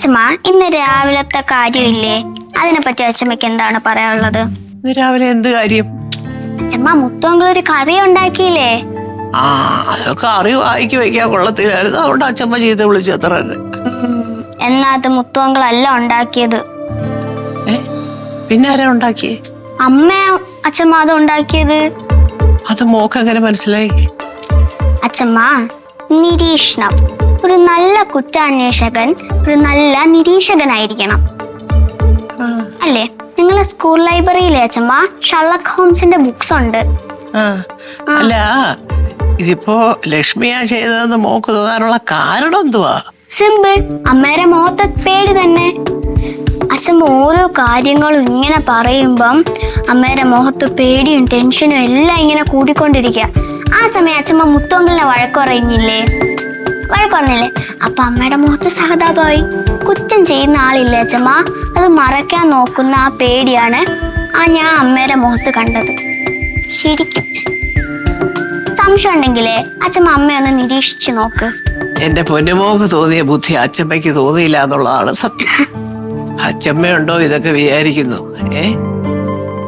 അച്ഛമ്മ ഇന്ന് രാവിലത്തെ കാര്യമില്ലേ? അതിനെപ്പറ്റി അച്ഛമ്മയ്ക്ക് എന്താണ് പറയാനുള്ളത്? ഇന്ന് രാവിലെ എന്ത് കാര്യം? അച്ഛമ്മ മുത്തോങ്കൾ ഒരു കറി ഉണ്ടാക്കിയില്ലേ? ആ അതൊക്കെ അറിവ് വായിക്ക് വെക്കാൻ കൊള്ളത്തില്ലായിരുന്നു. അതുകൊണ്ട് അച്ഛമ്മ ചെയ്ത് വിളിച്ചു അത്ര തന്നെ. എന്നാ അത് മുത്തോങ്കളല്ല ഉണ്ടാക്കിയത്? ഏ? പിന്നെ ആരാ ഉണ്ടാക്കി അമ്മ അച്ഛമ്മ അത് ഉണ്ടാക്കിയത്? അത് മോക്ക് എങ്ങനെ മനസ്സിലായി? അച്ഛമ്മ നിരീക്ഷണം. ഒരു നല്ല കുറ്റാന്വേഷകൻ ഒരു നല്ല നിരീക്ഷകനായിരിക്കണം. അല്ലേ? നിങ്ങളെ സ്കൂൾ ലൈബ്രറിയിലെ അച്ഛമ്മ ഷർലക് ഹോംസിന്റെ ബുക്സ് ഉണ്ട്. അല്ല ഇതിപ്പോ ലക്ഷ്മിയാ ചെയ്തതെന്ന് മോക്ക് തോന്നാനുള്ള കാരണം എന്തുവാ? സിമ്പിൾ അമ്മേരെ മുഖത്തെ പേടി തന്നെ. അച്ഛമ്മ ഓരോ കാര്യങ്ങളും ഇങ്ങനെ പറയുമ്പം അമ്മേരെ മുഖത്ത് പേടിയും ടെൻഷനും എല്ലാം ഇങ്ങനെ കൂടിക്കൊണ്ടിരിക്കുക ആ സമയം അച്ഛമ്മ മുത്തോങ്കലിനെ വഴക്കുറയുന്നില്ലേ വഴക്കുറഞ്ഞില്ലേ അപ്പൊ അമ്മയുടെ മുഖത്ത് സഹതാപമായി. കുറ്റം ചെയ്യുന്ന ആളില്ലേ അച്ഛമ്മ? അത് മറയ്ക്കാൻ നോക്കുന്ന ആ പേടിയാണ് ആ ഞാൻ അമ്മയുടെ മുഖത്ത് കണ്ടത്. ശരിക്കും. സംശയം ഉണ്ടെങ്കിലേ അച്ഛമ്മ അമ്മയൊന്ന് നിരീക്ഷിച്ചു നോക്ക്. എന്റെ പൊന്നുമോക്ക് തോന്നിയ ബുദ്ധി അച്ഛമ്മയ്ക്ക് തോന്നിയില്ല എന്നുള്ളതാണ് സത്യം. അച്ഛമ്മയുണ്ടോ ഇതൊക്കെ വിചാരിക്കുന്നു. ഏ?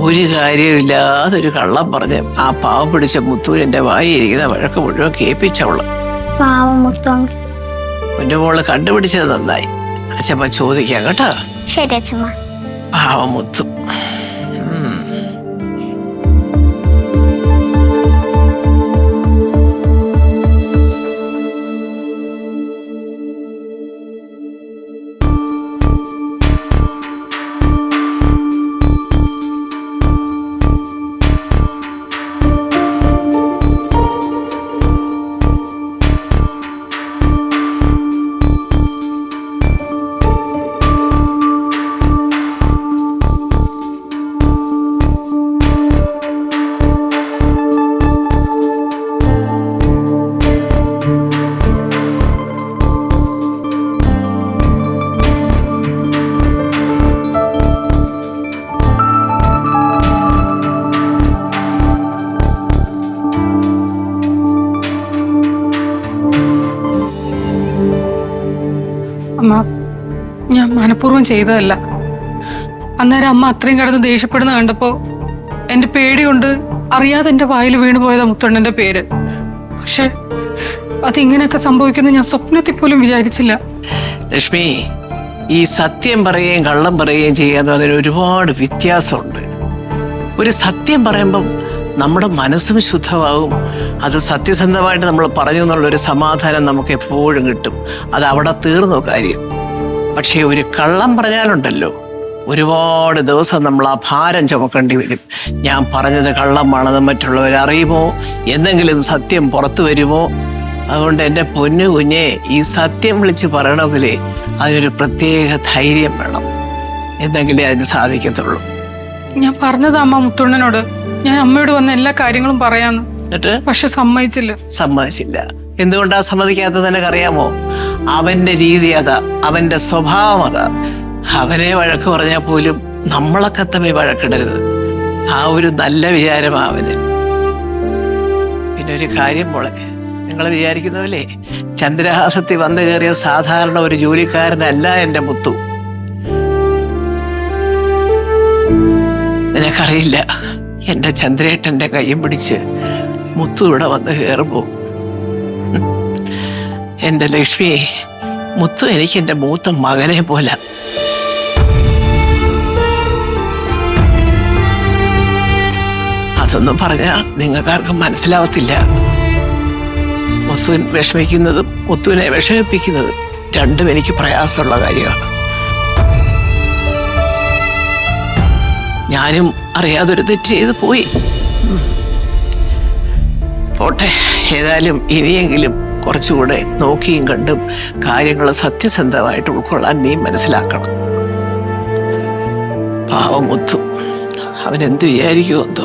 ഒരു കാര്യമില്ലാതെ ഒരു കള്ളം പറഞ്ഞ് ആ പാവം പിടിച്ച മുത്തൂരിന്റെ വായിരിക്കുന്ന വഴക്ക് മുഴുവൻ കേൾപ്പിച്ചവൾ. പാവം എന്റെ പൊന്നുമോൾ കണ്ടുപിടിച്ചത് നന്നായി. അച്ഛമ്മ ചോദിക്കാം കേട്ടോ. ശരി അച്ഛമ്മ. പാവം മുത്തു. അമ്മ ഞാൻ മനഃപൂർവം ചെയ്തതല്ല. അന്നേരം അമ്മ അത്രയും കിടന്ന് ദേഷ്യപ്പെടുന്ന കണ്ടപ്പോ എന്റെ പേടി കൊണ്ട് അറിയാതെ എന്റെ വായിൽ വീണു പോയതാ മുത്തണ്ണന്റെ പേര്. പക്ഷെ അതിങ്ങനെയൊക്കെ സംഭവിക്കുന്ന ഞാൻ സ്വപ്നത്തിൽ പോലും വിചാരിച്ചില്ല. ലക്ഷ്മി ഈ സത്യം പറയുകയും കള്ളം പറയുകയും ചെയ്യാന്ന് പറഞ്ഞാൽ ഒരുപാട് വ്യത്യാസമുണ്ട്. ഒരു സത്യം പറയുമ്പം നമ്മുടെ മനസ്സും ശുദ്ധമാവും അത് സത്യസന്ധമായിട്ട് നമ്മൾ പറഞ്ഞു എന്നുള്ളൊരു സമാധാനം നമുക്ക് എപ്പോഴും കിട്ടും. അത് അവിടെ തീർന്നു കാര്യം. പക്ഷേ ഒരു കള്ളം പറഞ്ഞാലുണ്ടല്ലോ ഒരുപാട് ദിവസം നമ്മൾ ആ ഭാരം ചുമക്കേണ്ടി വരും. ഞാൻ പറഞ്ഞത് കള്ളമാണെന്ന് മറ്റുള്ളവർ അറിയുമോ? എന്തെങ്കിലും സത്യം പുറത്തു വരുമോ? അതുകൊണ്ട് എന്റെ പൊന്നു കുഞ്ഞെ ഈ സത്യം വിളിച്ച് പറയണമെങ്കിൽ അതിനൊരു പ്രത്യേക ധൈര്യം വേണം. എന്തെങ്കിലേ അതിന് സാധിക്കത്തുള്ളൂ. ഞാൻ പറഞ്ഞതാ അമ്മ മുത്തുണ്ണനോട്. ഞാൻ അമ്മയോട് വന്ന എല്ലാ കാര്യങ്ങളും പറയാന്ന്. എന്നിട്ട് പക്ഷെ സമ്മതിച്ചില്ല. സമ്മതിച്ചില്ല. എന്തുകൊണ്ടാ സമ്മതിക്കാത്തത് നിനക്കറിയാമോ? അവന്റെ രീതി അതാ അവന്റെ സ്വഭാവം അതാ. അവനെ വഴക്ക് പറഞ്ഞാൽ പോലും നമ്മളൊക്കെ തമ്മിൽ വഴക്കിടരുത്. ആ ഒരു നല്ല വിചാരമാ അവന്. പിന്നെ ഒരു കാര്യം മോളെ നിങ്ങൾ വിചാരിക്കുന്നതല്ലേ ചന്ദ്രഹാസത്തിൽ വന്നു കയറിയ സാധാരണ ഒരു ജോലിക്കാരനല്ല എന്റെ മുത്തു. നിനക്കറിയില്ല എന്റെ ചന്ദ്രേട്ടന്റെ കയ്യും പിടിച്ച് മുത്തു ഇവിടെ വന്ന് കയറുമ്പോൾ എന്റെ ലക്ഷ്മി മുത്തു എനിക്ക് എന്റെ മൂത്ത മകനെ പോലെ. അതൊന്നും പറഞ്ഞാൽ നിങ്ങൾക്കാർക്കും മനസ്സിലാവത്തില്ല. മുത്തുവിൻ വിഷമിക്കുന്നതും മുത്തുവിനെ വിഷമിപ്പിക്കുന്നതും രണ്ടും എനിക്ക് പ്രയാസമുള്ള കാര്യമാണ്. ഞാനും അറിയാതൊരു തെറ്റ് ചെയ്ത് പോയി. പോട്ടെ. ഏതായാലും ഇനിയെങ്കിലും കുറച്ചുകൂടെ നോക്കിയും കണ്ടും കാര്യങ്ങൾ സത്യസന്ധമായിട്ട് ഉൾക്കൊള്ളാൻ നീ മനസ്സിലാക്കണം. പാവം മുത്തു. അവൻ എന്ത് വിചാരിക്കുമോ എന്തോ.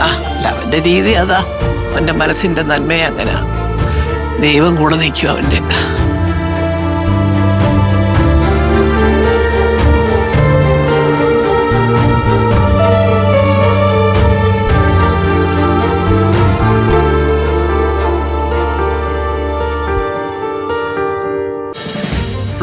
ആ അല്ല അവന്റെ രീതി അതാ. അവന്റെ മനസ്സിന്റെ നന്മയെ അങ്ങനെ ദൈവം കൂടെ നിൽക്കും അവന്റെ.